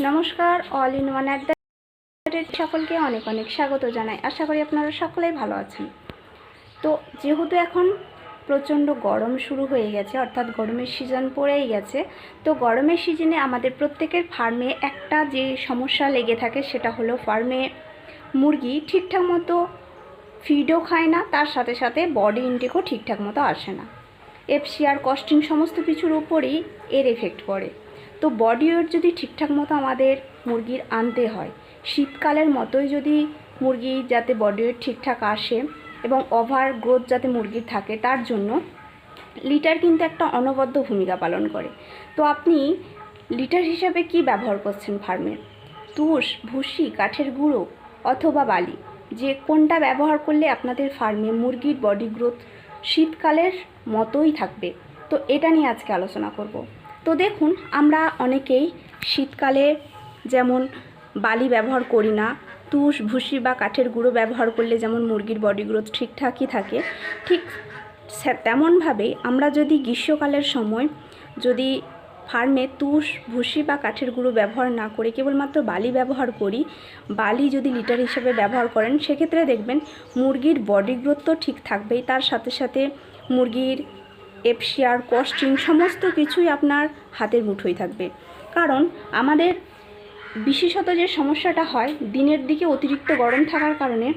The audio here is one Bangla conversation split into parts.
নমস্কার all in one at the সকলকে অনেক অনেক স্বাগত জানাই। আশা করি আপনারা সকলেই ভালো আছেন। তো যেহেতু এখন প্রচণ্ড গরম শুরু হয়ে গেছে, অর্থাৎ গরমের সিজন পড়েই গেছে, তো গরমের সিজনে আমাদের প্রত্যেকের ফার্মে একটা যে সমস্যা লেগে থাকে সেটা হলো ফার্মে মুরগি ঠিকঠাক মতো ফিডও খায় না, তার সাথে সাথে বডি ইনটেকও ঠিকঠাক মতো আসে না। এফসিআর কস্টিং সমস্ত কিছুর উপরেই এর এফেক্ট পড়ে। তো বডি ওয়েট যদি ঠিকঠাক মতো আমাদের মুরগির আনতে হয়, শীতকালের মতোই যদি মুরগি যাতে বডি ওয়েট ঠিকঠাক আসে এবং ওভার গ্রোথ যাতে মুরগির থাকে, তার জন্য লিটার কিন্তু একটা অনবদ্য ভূমিকা পালন করে। তো আপনি লিটার হিসাবে কি ব্যবহার করছেন ফার্মে তুষ, ভুসি, কাঠের গুঁড়ো অথবা বালি, যে কোনটা ব্যবহার করলে আপনাদের ফার্মে মুরগির বডি গ্রোথ শীতকালের মতোই থাকবে? তো এটা নিয়ে আজকে আলোচনা করব। তো দেখুন, আমরা অনেকেই শীতকালে যেমন বালি ব্যবহার করি না, তুষ, ভুসি বা কাঠের গুঁড়ো ব্যবহার করলে যেমন মুরগির বডি গ্রোথ ঠিকঠাকই থাকে, ঠিক তেমনভাবেই আমরা যদি গ্রীষ্মকালের সময় যদি ফার্মে তুষ, ভুসি বা কাঠের গুঁড়ো ব্যবহার না করে, কেবলমাত্র বালি ব্যবহার করি, বালি যদি লিটার হিসেবে ব্যবহার করেন, সেক্ষেত্রে দেখবেন মুরগির বডি গ্রোথ তো ঠিক থাকবেই, তার সাথে সাথে মুরগির এফসিআর, কস্টিং, সমস্ত কিছুই আপনার হাতের মুঠোয় থাকবে। কারণ আমাদের বিশেষত যে সমস্যাটা হয়, দিনের দিকে অতিরিক্ত গরম থাকার কারণে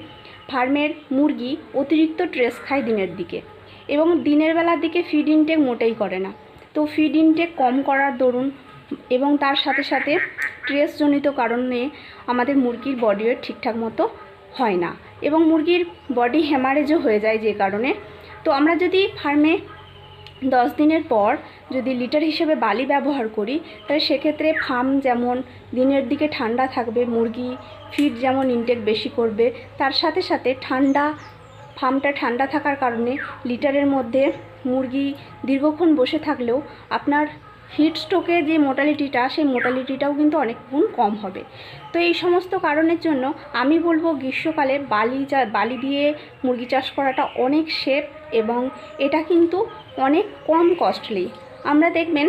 ফার্মের মুরগি অতিরিক্ত ট্রেস খায় দিনের দিকে এবং দিনের বেলার দিকে ফিড ইনটেক মোটেই করে না। তো ফিড ইনটেক কম করার দরুন এবং তার সাথে সাথে ট্রেসজনিত কারণে আমাদের মুরগির বডি ওয়েট ঠিকঠাক মতো হয় না। এবং মুরগির বডি হ্যামারেজও হয়ে যায় যে কারণে। তো আমরা যদি ফার্মে দশ দিনের পর যদি লিটার হিসেবে বালি ব্যবহার করি, তাহলে সেক্ষেত্রে ফার্ম যেমন দিনের দিকে ঠান্ডা থাকবে, মুরগি ফিড যেমন ইনটেক বেশি করবে, তার সাথে সাথে ঠান্ডা, ফার্মটা ঠান্ডা থাকার কারণে লিটারের মধ্যে মুরগি দীর্ঘক্ষণ বসে থাকলেও আপনার হিট স্ট্রোকে যে মোটালিটিটা সেই মোটালিটিটাও কিন্তু অনেক গুণ কম হবে। তো এই সমস্ত কারণের জন্য আমি বলব গ্রীষ্মকালে বালি চা, বালি দিয়ে মুরগি চাষ করাটা অনেক সেফ এবং এটা কিন্তু অনেক কম কস্টলি আমরা দেখবেন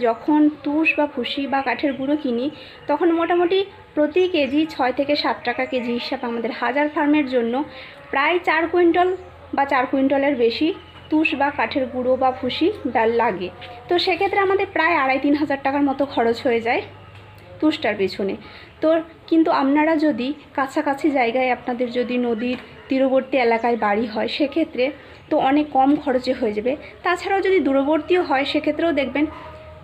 যখন তুষ বা ফুসি বা কাঠের গুঁড়ো কিনি, তখন মোটামুটি প্রতি কেজি ছয় থেকে সাত টাকা কেজি হিসাবে আমাদের হাজার ফার্মের জন্য প্রায় চার কুইন্টাল বা চার কুইন্টালের বেশি তুষ বা কাঠের গুঁড়ো বা ভুসি, ডাল লাগে। তো সেক্ষেত্রে আমাদের প্রায় আড়াই তিন হাজার টাকার মতো খরচ হয়ে যায় তুষটার পেছনে। তো কিন্তু আপনারা যদি কাছাকাছি জায়গায় আপনাদের যদি নদীর তীরবর্তী এলাকায় বাড়ি হয়, সেক্ষেত্রে তো অনেক কম খরচে হয়ে যাবে। তাছাড়াও যদি দূরবর্তীও হয়, সেক্ষেত্রেও দেখবেন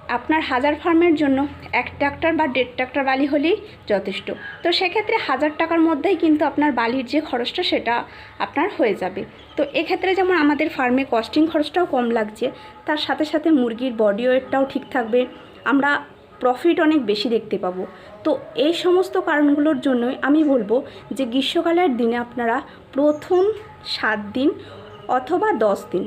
আপনার হাজার ফার্মের জন্য এক ট্রাক্টর বা দেড় ট্রাক্টর বালি হলেই যথেষ্ট। তো সেক্ষেত্রে হাজার টাকার মধ্যেই কিন্তু আপনার বালির যে খরচটা সেটা আপনার হয়ে যাবে। তো এক্ষেত্রে যেমন আমাদের ফার্মে কস্টিং খরচটাও কম লাগছে, তার সাথে সাথে মুরগির বডি ওয়েটটাও ঠিক থাকবে, আমরা প্রফিট অনেক বেশি দেখতে পাবো। তো এই সমস্ত কারণগুলোর জন্যই আমি বলব যে গ্রীষ্মকালের দিনে আপনারা প্রথম সাত দিন অথবা দশ দিন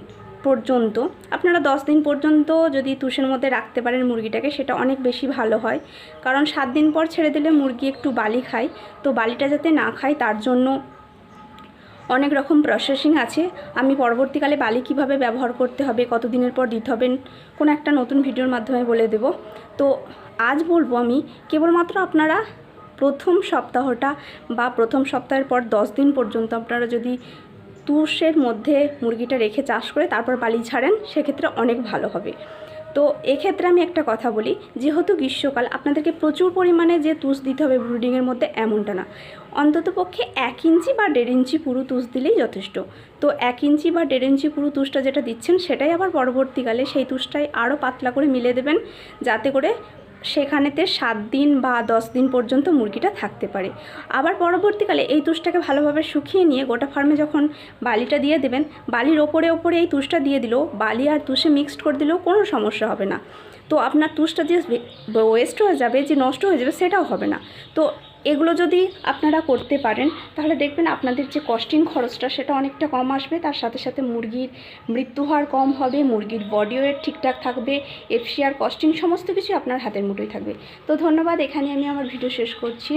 পর্যন্ত, আপনারা দশ দিন পর্যন্ত যদি তুষের মধ্যে রাখতে পারেন মুরগিটাকে, সেটা অনেক বেশি ভালো হয়। কারণ সাত দিন পর ছেড়ে দিলে মুরগি একটু বালি খায়। তো বালিটা যাতে না খায়, তার জন্য অনেক রকম প্রসেসিং আছে। আমি পরবর্তীকালে বালি কীভাবে ব্যবহার করতে হবে কত দিনের পর দিতে হবে, কোনো একটা নতুন ভিডিওর মাধ্যমে বলে দেব। তো আজ বলব আমি, কেবলমাত্র আপনারা প্রথম সপ্তাহটা বা প্রথম সপ্তাহের পর দশ দিন পর্যন্ত আপনারা যদি তুষের মধ্যে মুরগিটা রেখে চাষ করে তারপর বালি ছাড়েন, সেক্ষেত্রে অনেক ভালো হবে। তো এক্ষেত্রে আমি একটা কথা বলি, যেহেতু গ্রীষ্মকাল, আপনাদেরকে প্রচুর পরিমাণে যে তুষ দিতে হবে ব্রুডিংয়ের মধ্যে এমনটা না। অন্তত পক্ষে এক ইঞ্চি বা দেড় ইঞ্চি পুরো তুষ দিলেই যথেষ্ট। তো এক ইঞ্চি বা দেড় ইঞ্চি পুরো তুষটা যেটা দিচ্ছেন, সেটাই আবার পরবর্তীকালে সেই তুষটাই আরও পাতলা করে মিলে দেবেন, যাতে করে সেখানেতে সাত দিন বা দশ দিন পর্যন্ত মুরগিটা থাকতে পারে। আবার পরবর্তীকালে এই তুষটাকে ভালোভাবে শুকিয়ে নিয়ে গোটা ফার্মে যখন বালিটা দিয়ে দেবেন, বালির ওপরে ওপরে এই তুষটা দিয়ে দিলেও বালি আর তুষে মিক্সড করে দিলেও কোনো সমস্যা হবে না। তো আপনার তুষটা যে ওয়েস্ট হয়ে যাবে, যে নষ্ট হয়ে যাবে সেটাও হবে না। তো এগুলো যদি আপনারা করতে পারেন, তাহলে দেখবেন আপনাদের যে কস্টিং খরচটা সেটা অনেকটা কম আসবে। তার সাথে সাথে মুরগির মৃত্যু হার কম হবে, মুরগির বডি ওয়েট ঠিকঠাক থাকবে এফসিআর কস্টিং সমস্ত কিছু আপনার হাতের মুঠোয় থাকবে। তো ধন্যবাদ এখানে আমি আমার ভিডিও শেষ করছি।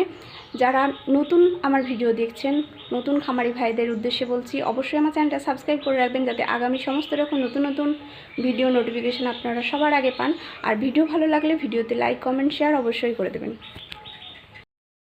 যারা নতুন আমার ভিডিও দেখছেন, নতুন খামারি ভাইদের উদ্দেশ্যে বলছি, অবশ্যই আমার চ্যানেলটা সাবস্ক্রাইব করে রাখবেন যাতে আগামী সমস্ত রকম নতুন নতুন ভিডিও নোটিফিকেশান আপনারা সবার আগে পান। আর ভিডিও ভালো লাগলে ভিডিওতে লাইক কমেন্ট শেয়ার অবশ্যই করে দেবেন।